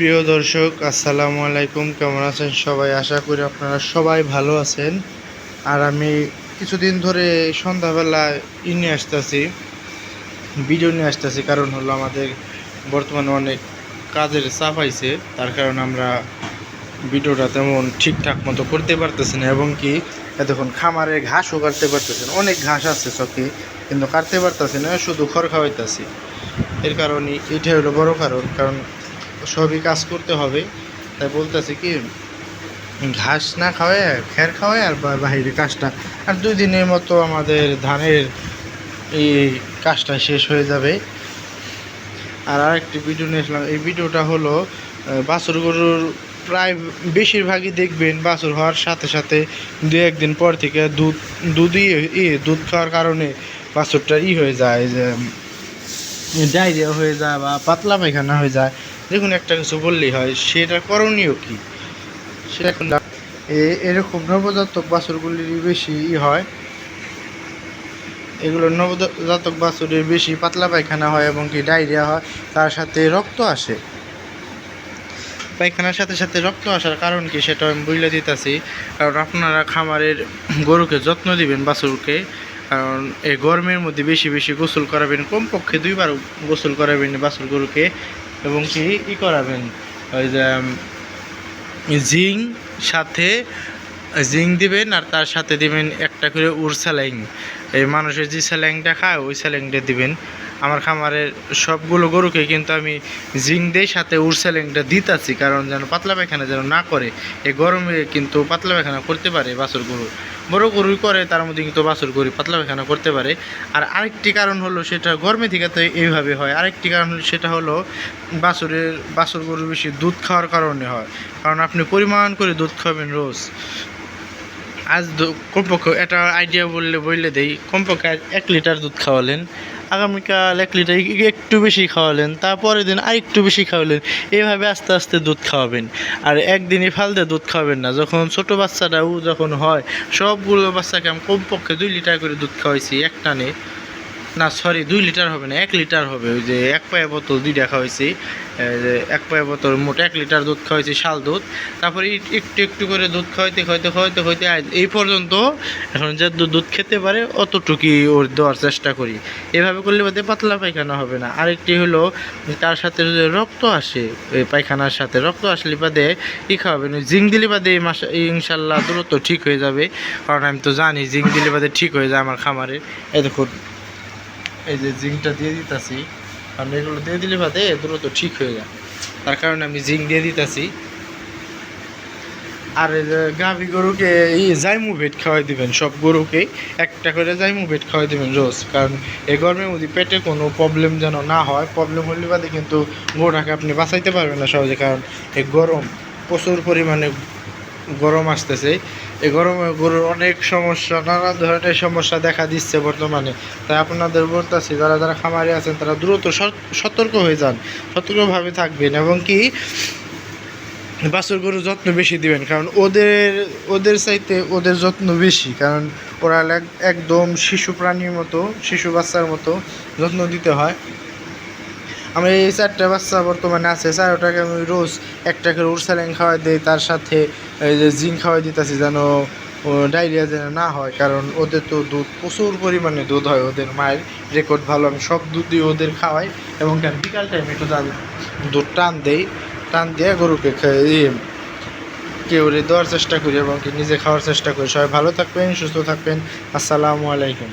প্রিয় দর্শক, আসসালামু আলাইকুম। কেমন আছেন সবাই? আশা করি আপনারা সবাই ভালো আছেন। আর আমি কিছুদিন ধরে সন্ধ্যাবেলা ই নিয়ে আসতেছি। ভিডিও নিয়ে আসতেছি, কারণ হলো আমাদের বর্তমানে অনেক কাজের চাপ আইছে। তার কারণে আমরা ভিডিওটা তেমন ঠিকঠাক মতো করতে পারতেছি না, এবং কি এতক্ষণ খামারে ঘাসও কাটতে পারতেছি না। অনেক ঘাস আছে চকে কিন্তু কাটতে পারতেছি না, শুধু খড় খাওয়াইতেছি। এর কারণে এটাই হলো বড় কারণ কারণ সবই কাজ করতে হবে। তাই বলতেছি কি, ঘাস না খাওয়ায়, খের খাওয়ায় আর বাহিরে কাজটা। আর দুই দিনের মতো আমাদের ধানের এই কাজটা শেষ হয়ে যাবে। আর আরেকটি ভিডিও নিয়ে আসলাম। এই ভিডিওটা হলো বাছুর গরুর প্রায় বেশিরভাগই দেখবেন বাছুর হওয়ার সাথে সাথে দু একদিন পর থেকে দুধ, দুধই ই, দুধ খাওয়ার কারণে বাছুরটা ই হয়ে যায়, যে ডায়রিয়া হয়ে যায় বা পাতলা পায়খানা হয়ে যায়। দেখুন, একটা কিছু বললেই হয়, সেটা করণীয় কি? সেটা এরকম নবজাতক বাছুরগুলির বেশি ই হয়। এগুলো নবজাতক বাছুরের বেশি পাতলা পায়খানা হয় এবং কি ডায়রিয়া হয়, তার সাথে রক্ত আসে। পায়খানার সাথে সাথে রক্ত আসার কারণ কি সেটা আমি বুঝলে দিতেছি। কারণ আপনারা খামারের গরুকে যত্ন দিবেন বাছুরকে, কারণ এই গরমের মধ্যে বেশি বেশি গোসল করাবেন, কমপক্ষে দুইবার গোসল করাবেন বাছুর গরুকে। এবং কি ই করাবেন? ওই যে জিং সাথে, জিং দিবেন আর তার সাথে দিবেন একটা করে উর স্যালাইন। এই মানুষের যে স্যালাইনটা খায়, ওই স্যালাইনটা দিবেন। আমার খামারের সবগুলো গরুকে কিন্তু আমি জিং দিয়ে সাথে উর স্যালাইনটা দিতাছি, কারণ যেন পাতলা পায়খানা যেন না করে। এই গরমে কিন্তু পাতলা পায়খানা করতে পারে বাছুর গরু। বড় গরুই করে, তার মধ্যে কিন্তু বাছুর গরু পাতলা পায়খানা করতে পারে। আর আরেকটি কারণ হলো সেটা গরমে দিকাতে এইভাবে হয়। আরেকটি কারণ সেটা হলো বাছুরের বাছুর গরু বেশি দুধ খাওয়ার কারণে হয়। কারণ আপনি পরিমাণ করে দুধ খাবেন রোজ। আজ কমপক্ষে একটা আইডিয়া বললে বললে দেই, কমপক্ষে এক লিটার দুধ খাওয়ালেন আগামীকাল এক লিটার একটু বেশি খাওয়ালেন, তারপরের দিন আর একটু বেশি খাওয়ালেন এইভাবে আস্তে আস্তে দুধ খাওয়াবেন। আর একদিনই ফালতে দুধ খাওয়াবেন না। যখন ছোট বাচ্চাটাও যখন হয়, সবগুলো বাচ্চাকে আমি কমপক্ষে দুই লিটার করে দুধ খাওয়াইছি, এক টানে। না সরি দুই লিটার হবে না, এক লিটার হবে। ওই যে এক পায়ে বোতল এই যে এক পায়ে বোতল মোট এক লিটার দুধ খাওয়াইছি শাল দুধ। তারপরে একটু একটু করে দুধ খাওয়াইতে খাওয়াইতে খাওয়াইতে খাওয়াইতে এই পর্যন্ত এখন যে দুধ খেতে পারে, অতটুকুই ওর দেওয়ার চেষ্টা করি। এভাবে করলে বাদে পাতলা পায়খানা হবে না। আরেকটি হলো, তার সাথে রক্ত আসে ওই পায়খানার সাথে রক্ত আসলে বাদে ই খাওয়াবেন ওই জিং দিলে বাদে এই মাস ইনশাল্লাহ দ্রুত ঠিক হয়ে যাবে। কারণ আমি তো জানি জিং দিলে বাদে ঠিক হয়ে যায় আমার খামারে। এই দেখুন। এই যে জিঙ্কটা দিয়ে দিতেছি, কারণ এগুলো দিয়ে দিলে বাদে দ্রুত ঠিক হয়ে যায়। তার কারণে আমি জিঙ্ক দিয়ে দিতেছি। আর গাভি গরুকে এই জাইমু ভেট খাওয়াই দিবেন, সব গরুকে একটা করে জাইমু ভেট খাওয়াই দিবেন রোজ। কারণ এই গরমের মধ্যে পেটে কোনো প্রবলেম যেন না হয় প্রবলেম হলে বাদে কিন্তু গরুটাকে আপনি বাঁচাইতে পারবেন না সহজে, কারণ এই গরম প্রচুর পরিমাণে গরম আসতেছে। এই গরমে গরুর অনেক সমস্যা, নানা ধরনের সমস্যা দেখা দিচ্ছে বর্তমানে। তাই আপনাদের বলতেছি, যারা যারা খামারে আছেন, তারা দ্রুত সত- সতর্ক হয়ে যান, সতর্কভাবে থাকবেন এবং কি বাছুর গরুর যত্ন বেশি দিবেন, কারণ ওদের ওদের চাইতে ওদের যত্ন বেশি, কারণ ওরা এক- একদম শিশু প্রাণীর মতো, শিশু বাচ্চার মতো যত্ন দিতে হয়। আমার এই চারটা বাচ্চা বর্তমানে আছে চারটাকে আমি রোজ একটা করে উড়সালেন খাওয়াই দিই, তার সাথে এই যে জিঙ্ক খাওয়াই দিতেছি যেন ডায়রিয়া যেন না হয়, কারণ ওদের তো দুধ, প্রচুর পরিমাণে দুধ হয় ওদের, মায়ের রেকর্ড ভালো, আমি সব দুধই ওদের খাওয়াই এবং বিকাল টাইমে একটু তাদের দুধ টান দেই, টান দিয়ে গরুকে কেউ দেওয়ার চেষ্টা করি এবং নিজে খাওয়ার চেষ্টা করি। সবাই ভালো থাকবেন, সুস্থ থাকবেন, আসসালামু আলাইকুম।